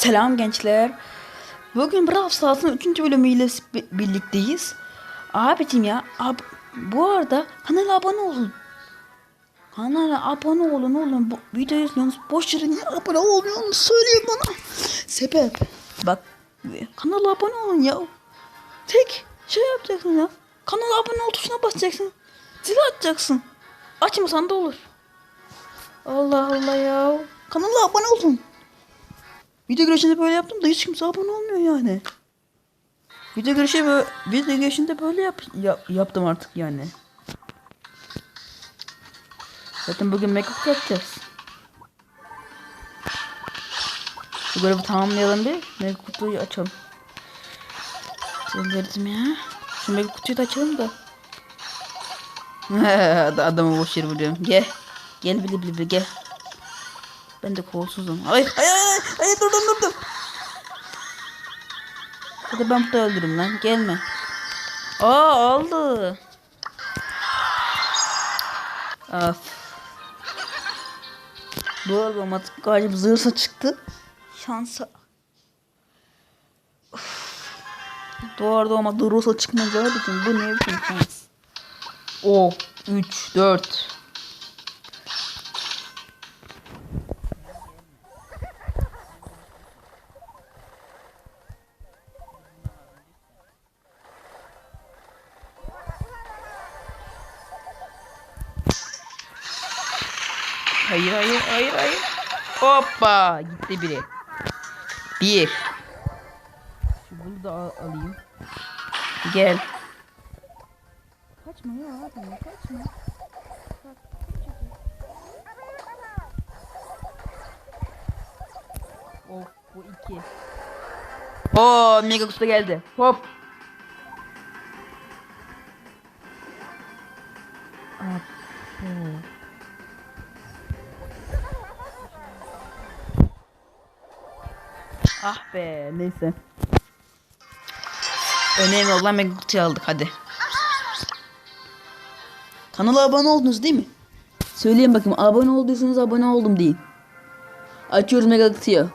Selam gençler. Bugün Brawl Stars'ın 3. bölümüyle bi- birlikteyiz. Abicim ya, ab bu arada kanala abone olun. Kanala abone olun oğlum. Bu videoyu izliyorsunuz. Boş yere niye abone olmuyorsunuz? Söyleyin bana. Sebep. Bak kanala abone olun ya. Tek şey yapacaksın ya. Kanala abone ol tuşuna basacaksın. Zil açacaksın. Açmasan da olur. Allah Allah ya. Kanala abone olun. Video girişinde böyle yaptım da hiç kimse abone olmuyor yani. Video girişi böyle, video girişinde böyle yap, yap- yaptım artık yani. Zaten bugün make-up yapacağız. Bu görevi tamamlayalım bir. Make kutuyu açalım. Gönderdim ya. Şu make kutuyu da açalım da. Adamı boş yere vuruyorum. Gel. Gel bili bili bili gel. Ben de kolsuzum. Ay ay ay ay, ay dur dur dur dur. Hadi ben burada öldürürüm lan. Gelme. Aa aldı. Of. Bu arada otomatik galiba zırhsa çıktı. Şansa. Arada ama Durusa çıkmaz abicim. Bu ne biçim şans. O 3 4 Hoppa gitti biri. Bir. Şu bunu da al- alayım. Gel. Kaçma ya abi kaçma. Of bu iki. Oo mega kutu geldi. Hop. Abo. Ah be neyse. Önemli olan kutuyu aldık hadi. Kanala abone oldunuz değil mi? Söyleyin bakayım abone olduysanız abone oldum deyin. Açıyoruz kutuyu.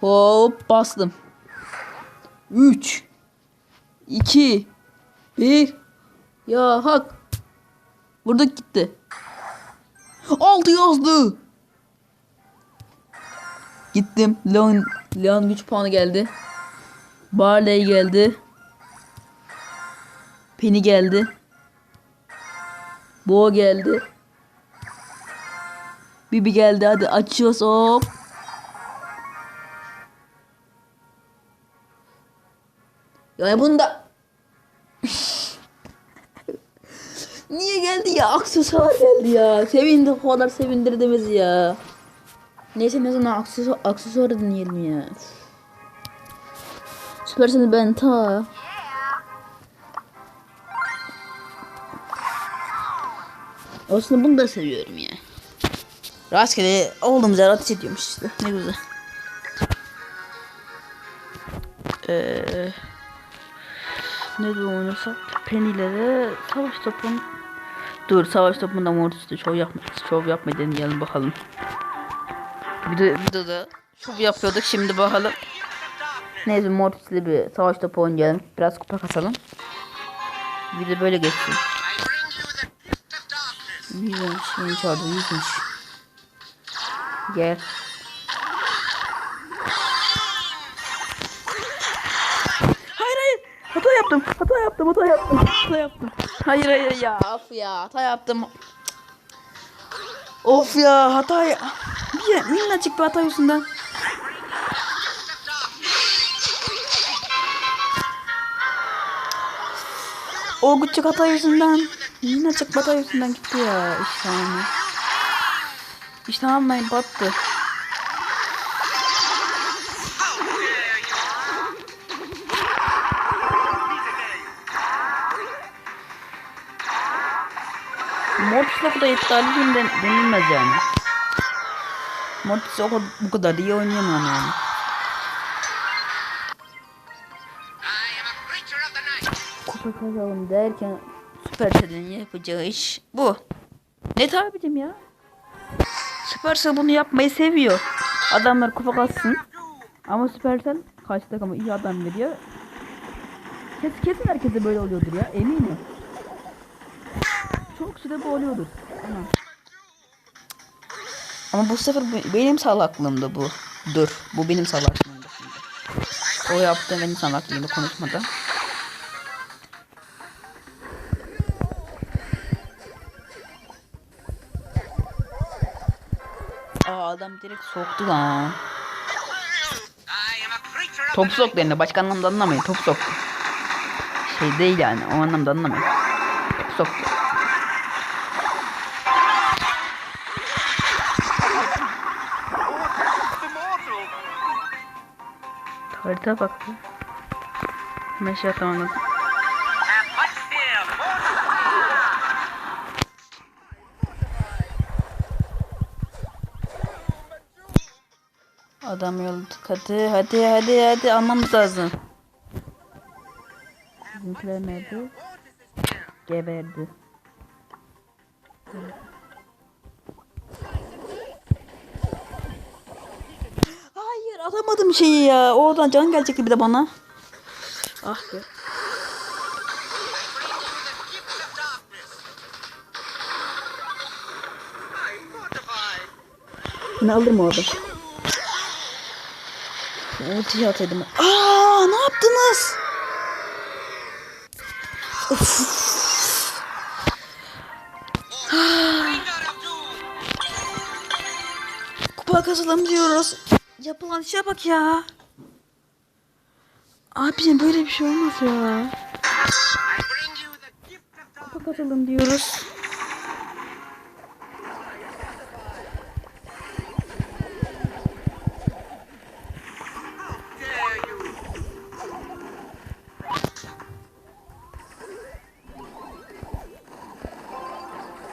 Hop bastım. 3 2 1 Ya hak. Burada gitti. 6 yazdı. Gittim. Leon, Leon güç puanı geldi. Barley geldi. Penny geldi. Bo geldi. Bibi geldi. Hadi açıyoruz hop. Ya bunda Niye geldi ya? Aksesuar geldi ya. Sevindi o kadar sevindirdi bizi ya. Neyse ne zaman aksesuar, aksesuar deneyelim ya. Süpersiniz ben ta. Aslında bunu da seviyorum ya. Rastgele olduğumuz yer ateş ediyormuş işte. Ne güzel. Eee... Ne de oynasak? Penilere savaş topun... Dur savaş topunda Mortis'te şov yapma, şov yapmayı deneyelim bakalım. Video, videoda şov yapıyorduk şimdi bakalım. Neyse Mortis'le bir savaş topu oynayalım. Biraz kupa kasalım. Video böyle geçsin. Yüzmüş, beni çağırdı, yüzmüş. Gel. Hayır hayır. Hata yaptım. Hata yaptım. Hata yaptım. Hata yaptım. Hayır hayır ya. Of ya. Hata yaptım. Of ya. Hata ya. Bir minnacık bir hata yüzünden. O küçük hata yüzünden. Minnacık hata yüzünden gitti ya. İştahımı. İştahım ben battı. Mortis'le bu da iptal denilmez yani. Mortis o kadar, bu kadar iyi oynayamam yani. Kupa kazalım derken Supercell'in yapacağı iş bu. Ne tabidim ya? Supercell bunu yapmayı seviyor. Adamlar kupa katsın. Ama Supercell karşı takıma iyi adam veriyor. Kes, kesin herkese böyle oluyordur ya eminim. Çok süre bu oluyordur. Ama. Ama bu sefer be- benim salaklığımda bu. Dur. Bu benim salaklığımda şimdi. O yaptı benim salaklığımda konuşmada. Aa adam direkt soktu lan. Top sok denir. Başka anlamda anlamayın. Top sok. Şey değil yani. O anlamda anlamayın. Top soktu. Harita baktı. Hemen şey atamadım. Adam yolladık. Hadi hadi hadi hadi almamız lazım. Bizimkiler nerede? Geberdi. Alamadım şeyi ya. Oradan can gelecekti bir de bana. Ah be. Ne alırım orada? Ultiyi ataydım. Aa ne yaptınız? Of. Kupa kazanamıyoruz. Yapılan işe bak ya. Abicim böyle bir şey olmaz ya. Kupa kazanalım diyoruz.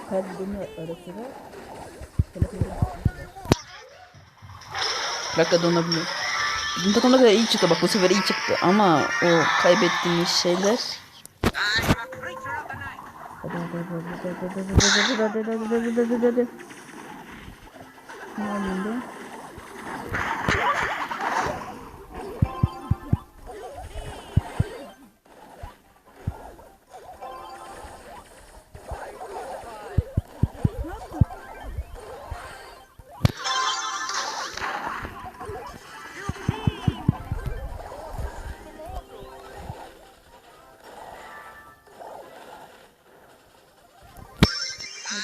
Her beni ara sıra Dakika donabiliyor. Bizim takımda kadar iyi çıktı bak bu sefer iyi çıktı ama o kaybettiğimiz şeyler Hadi hadi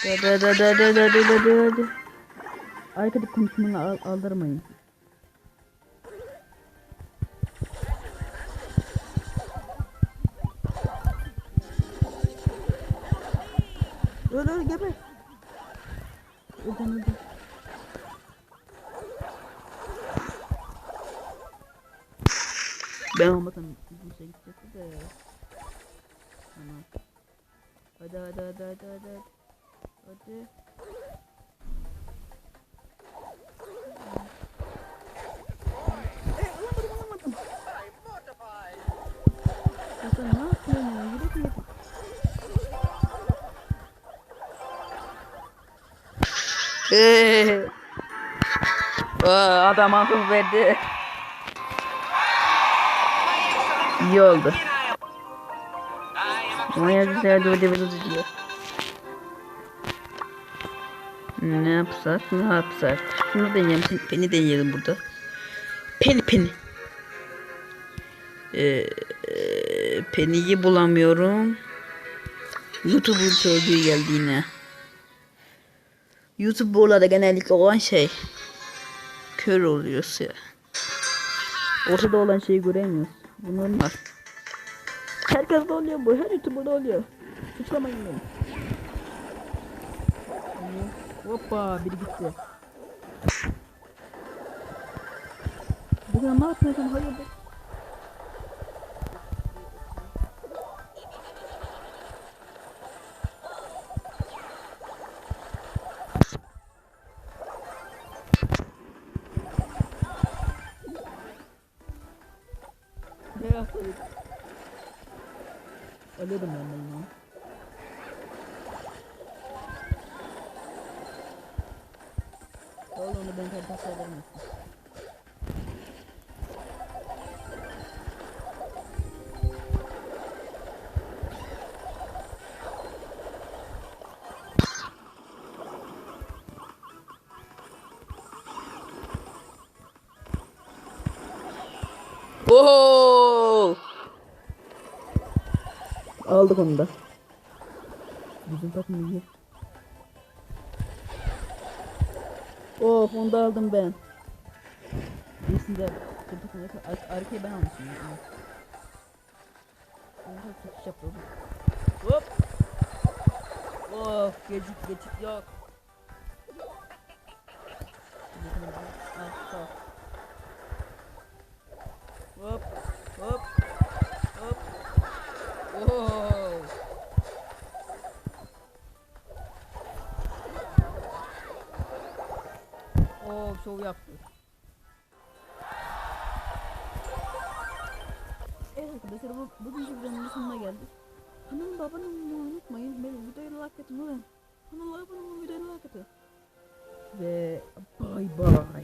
Hadi hadi hadi hadi hadi hadi hadi. Arkadaki konuşmanı aldırmayın. Öl öl geber. Öden öden. Ben olmasam kimse gidecekti de. Tamam. Hadi hadi hadi hadi hadi. Hadi. Adam akıl verdi. İyi oldu. Ama yazısı ödü ödü ödü. Ne yapsak ne yapsak. Şunu deneyelim. Pen- Peni deneyelim burada. Peni peni. Ee, peniyi bulamıyorum. YouTube'un söylediği geldi yine. YouTuber'larda genellikle olan şey. Kör oluyoruz ya. Ortada olan şeyi göremiyoruz. Bu normal. Herkes de oluyor bu. Her YouTuber'da oluyor. Suçlamayın beni. Hoppa biri gitti. Bugün ne yapıyorsun? Hayırdır? Ne yapıyorsun? Ölüyordum ben de Öyle onu ben telepasla edemem. Oho! Aldık onu da. Bizim takım iyi. Of onu da aldım ben. Takımdaki ar arkayı ben almışım. ya. Evet. Oha çekiş yapıyor bu. Hop. Of geçit geçit yok. Al, ol. Hop hop hop. Oo. Oo şov yaptı. Evet arkadaşlar bu, bugünkü videonun sonuna geldik. Kanalıma abone olmayı unutmayın. Benim videoyu like atın ulan. Kanala abone olmayı videoyu like atın. Ve bay bay.